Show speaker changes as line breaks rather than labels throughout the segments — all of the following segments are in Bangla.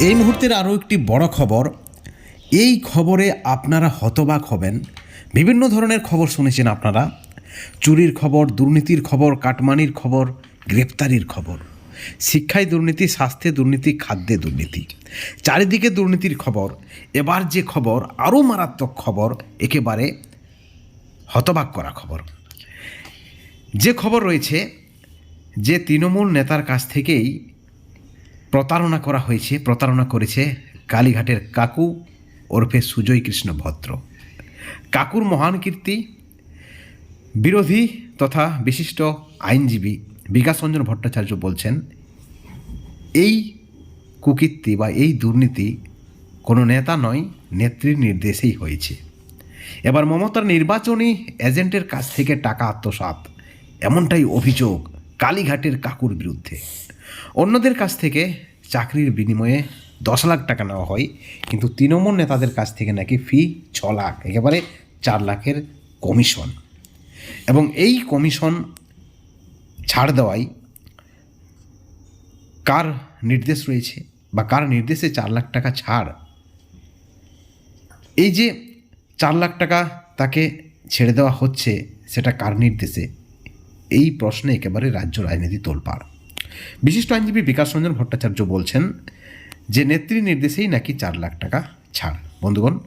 এই মুহূর্তের আরও একটি বড় খবর, এই খবরে আপনারা হতবাক হবেন। বিভিন্ন ধরনের খবর শুনেছেন আপনারা। চুরির খবর, দুর্নীতির খবর, কাটমানির খবর, গ্রেপ্তারির খবর। শিক্ষায় দুর্নীতি, স্বাস্থ্যে দুর্নীতি, খাদ্যে দুর্নীতি। চারিদিকে দুর্নীতির খবর। এবার যে খবর, আরও মারাত্মক খবর, একেবারে হতবাক করা খবর। যে খবর রয়েছে, যে তৃণমূল নেতার কাছ থেকেই প্রতারণা করা হয়েছে, প্রতারণা করেছে কালীঘাটের কাকু ওরফে সুজয় কৃষ্ণ ভদ্র। কাকুর মহান কীর্তি, বিরোধী তথা বিশিষ্ট আইনজীবী বিকাশ রঞ্জন ভট্টাচার্য বলছেন, এই কুকীর্তি বা এই দুর্নীতি কোনো নেতা নয়, নেত্রীর নির্দেশেই হয়েছে। এবার মমতার নির্বাচনী এজেন্টের কাছ থেকে টাকা আত্মসাৎ, এমনটাই অভিযোগ কালীঘাটের কাকুর বিরুদ্ধে। অন্যদের কাছ থেকে চাকরির বিনিময়ে দশ লাখ টাকা নেওয়া হয়, কিন্তু তৃণমূল নেতাদের কাছ থেকে নাকি ফি ছ লাখ, একেবারে চার লাখের কমিশন এবং এই কমিশন ছাড় দেওয়াই কার নির্দেশ রয়েছে বা কার নির্দেশে চার লাখ টাকা ছাড়? এই যে চার লাখ টাকা তাকে ছেড়ে দেওয়া হচ্ছে, সেটা কার নির্দেশে? এই প্রশ্নে একেবারে রাজ্য রাজনীতি তোলপাড়। বিশিষ্ট আইনজীবী বিকাশ রঞ্জন ভট্টাচার্য বলছেন যে নেত্রী নির্দেশেই নাকি চার লাখ টাকা ছাড়। বন্ধুগণ,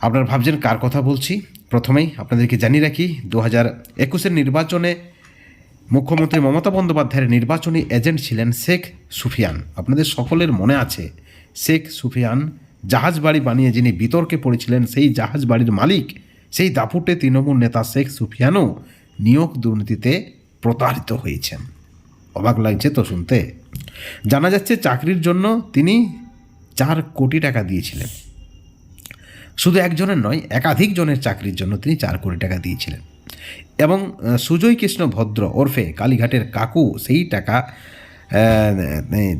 আপনারা ভাবছেন কার কথা বলছি? প্রথমেই আপনাদেরকে জানিয়ে রাখি, দু হাজার একুশের নির্বাচনে মুখ্যমন্ত্রী মমতা বন্দ্যোপাধ্যায়ের নির্বাচনী এজেন্ট ছিলেন শেখ সুফিয়ান। আপনাদের সকলের মনে আছে, শেখ সুফিয়ান জাহাজ বাড়ি বানিয়ে যিনি বিতর্কে পড়েছিলেন, সেই জাহাজ বাড়ির মালিক, সেই দাপুটে তৃণমূল নেতা শেখ সুফিয়ানও নিয়োগ দুর্নীতিতে প্রতারিত হয়েছেন। অবাক লাগছে তো শুনতে। জানা যাচ্ছে চাকরির জন্য তিনি চার কোটি টাকা দিয়েছিলেন। শুধু একজনের নয়, একাধিক জনের চাকরির জন্য তিনি চার কোটি টাকা দিয়েছিলেন। এবং সুজয় কৃষ্ণ ভদ্র ওরফে কালীঘাটের কাকু সেই টাকা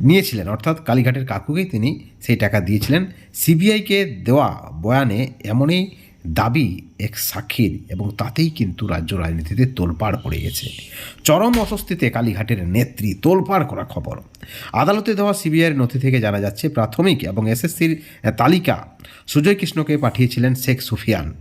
নিয়েছিলেন। অর্থাৎ কালীঘাটের কাকুকেই তিনি সেই টাকা দিয়েছিলেন। সিবিআইকে দেওয়া বয়ানে এমনই দাবি এক সাক্ষীর এবং তাতেই কিন্তু রাজ্য রাজনীতিতে তোলপাড় পড়ে গেছে। চরম অস্বস্তিতে কালীঘাটের নেত্রী তোলপাড় করা খবর। আদালতে দেওয়া সিবিআইয়ের নথি থেকে জানা যাচ্ছে, প্রাথমিক এবং এসএসসির তালিকা সুজয় কৃষ্ণকে পাঠিয়েছিলেন শেখ সুফিয়ান।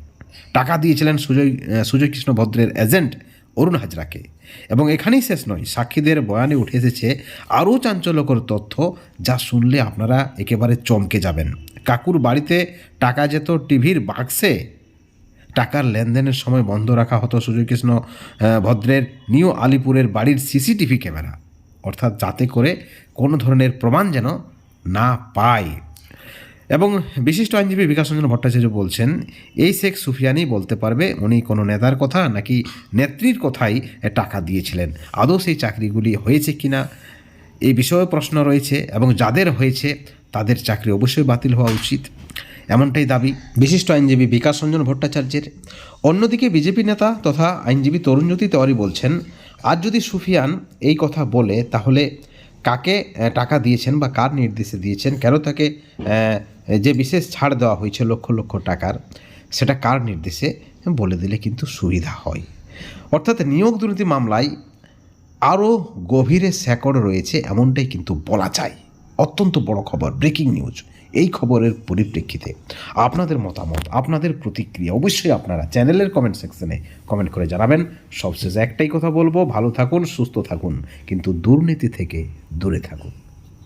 টাকা দিয়েছিলেন সুজয় সুজয় কৃষ্ণ ভদ্রের এজেন্ট অরুণ হাজরাকে। এবং এখানেই শেষ নয়, সাক্ষীদের বয়ানে উঠে এসেছে আরও চাঞ্চল্যকর তথ্য যা শুনলে আপনারা একেবারে চমকে যাবেন। কাকুর বাড়িতে টাকা যেত টিভির বাক্সে, টাকার লেনদেনের সময় বন্ধ রাখা হতো সুজয়কৃষ্ণ ভদ্রের নিউ আলিপুরের বাড়ির সিসিটিভি ক্যামেরা। অর্থাৎ যাতে করে কোনো ধরনের প্রমাণ যেন না পায়। এবং বিশিষ্ট আইনজীবী বিকাশ রঞ্জন ভট্টাচার্য বলছেন, এই শেখ সুফিয়ানি বলতে পারবে উনি কোনো নেতার কথা নাকি নেত্রীর কথাই টাকা দিয়েছিলেন। আদৌ সেই চাকরিগুলি হয়েছে কিনা? এই বিষয়ে প্রশ্ন রয়েছে এবং যাদের হয়েছে তাদের চাকরি অবশ্যই বাতিল হওয়া উচিত। এমনটাই দাবি বিশিষ্ট আইনজীবী বিকাশ রঞ্জন ভট্টাচার্যের। অন্যদিকে বিজেপি নেতা তথা আইনজীবী তরুণজ্যোতি তেওয়ারি বলছেন, আজ যদি সুফিয়ান এই কথা বলে তাহলে কাকে টাকা দিয়েছেন বা কার নির্দেশে দিয়েছেন, কেন তাকে যে বিশেষ ছাড় দেওয়া হয়েছে লক্ষ লক্ষ টাকার, সেটা কার নির্দেশে বলে দিলে কিন্তু সুবিধা হয়। অর্থাৎ নিয়োগ দুর্নীতি মামলায় আরও গভীরে স্যাকড় রয়েছে, এমনটাই কিন্তু বলা যায়। অত্যন্ত বড় খবর ব্রেকিং নিউজ এই খবরের পরিপ্রেক্ষিতে আপনাদের মতামত, আপনাদের প্রতিক্রিয়া অবশ্যই আপনারা চ্যানেলের কমেন্ট সেকশনে কমেন্ট করে জানাবেন। সবশেষে একটাই কথা বলব, ভালো থাকুন, সুস্থ থাকুন, কিন্তু দুর্নীতি থেকে দূরে থাকুন।